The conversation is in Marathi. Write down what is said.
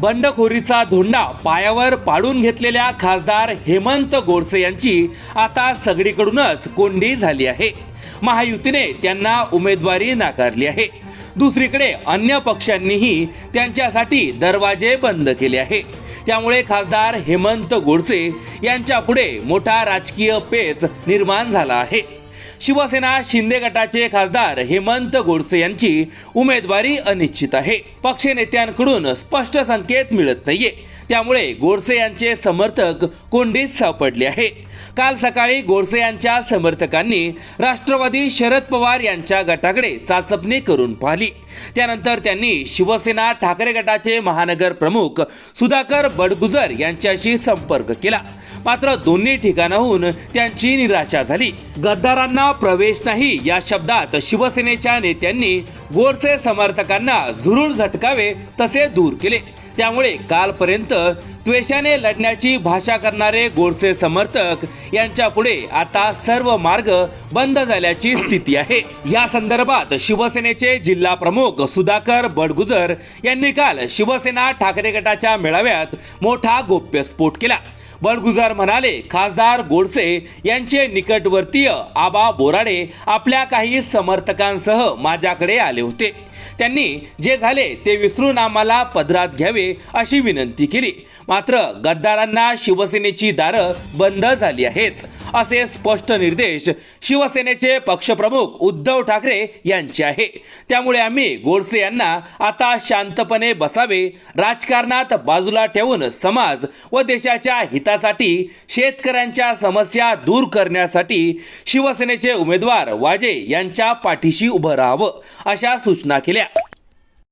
बंडखोरीचा धोंडा पायावर पाडून घेतलेल्या खासदार हेमंत गोडसे यांची आता सगळीकडूनच कोंडी झाली आहे. महायुतीने त्यांना उमेदवारी नाकारली आहे. दुसरीकडे अन्य पक्षांनीही त्यांच्यासाठी दरवाजे बंद केले आहे. त्यामुळे खासदार हेमंत गोडसे यांच्या पुढे मोठा राजकीय पेच निर्माण झाला आहे. शिवसेना शिंदे गटाचे खासदार हेमंत गोडसे यांची उमेदवारी अनिश्चित आहे. पक्ष नेत्यांकडून स्पष्ट संकेत मिळत नाहीये. त्यामुळे गोडसे यांचे समर्थक कोंडीत सापडले आहे. काल सकाळी गोडसे यांच्या समर्थकांनी राष्ट्रवादी शरद पवार यांच्या गटाकडे चाचपणी करून पाहिली. त्यानंतर त्यांनी शिवसेना ठाकरे गटाचे महानगर प्रमुख सुधाकर बडगुजर यांच्याशी संपर्क केला. मात्र दोन्ही ठिकाणाहून त्यांची निराशा झाली. गद्दारांना प्रवेश नाही या शब्दात शिवसेनेच्या नेत्यांनी गोडसे समर्थकांना झुरूळ झटकावे तसे दूर केले. त्यामुळे कालपर्यंत द्वेषाने लढण्याची भाषा करणारे गोडसे समर्थक यांच्या पुढे आता सर्व मार्ग बंद झाल्याची स्थिती आहे. या संदर्भात शिवसेनेचे जिल्हा प्रमुख सुधाकर बडगुजर यांनी काल शिवसेना ठाकरे गटाच्या मेळाव्यात मोठा गोप्यस्फोट केला. बडगुजर म्हणाले खासदार गोडसे यांचे निकटवर्तीय आबा बोराडे आपल्या काही समर्थकांसह माझ्याकडे आले होते. त्यांनी जे झाले ते विसरून आम्हाला पदरात घ्यावे अशी विनंती केली. मात्र गद्दारांना शिवसेनेची दारं बंद झाली आहेत असे स्पष्ट निर्देश शिवसेनेचे पक्षप्रमुख उद्धव ठाकरे यांचे आहे. त्यामुळे आम्ही गोडसे यांना आता शांतपणे बसावे राजकारणात बाजूला ठेवून समाज व देशाच्या हितासाठी शेतकऱ्यांच्या समस्या दूर करण्यासाठी शिवसेनेचे उमेदवार वाजे यांच्या पाठीशी उभं राहावं अशा सूचना केल्या. ഇല്ല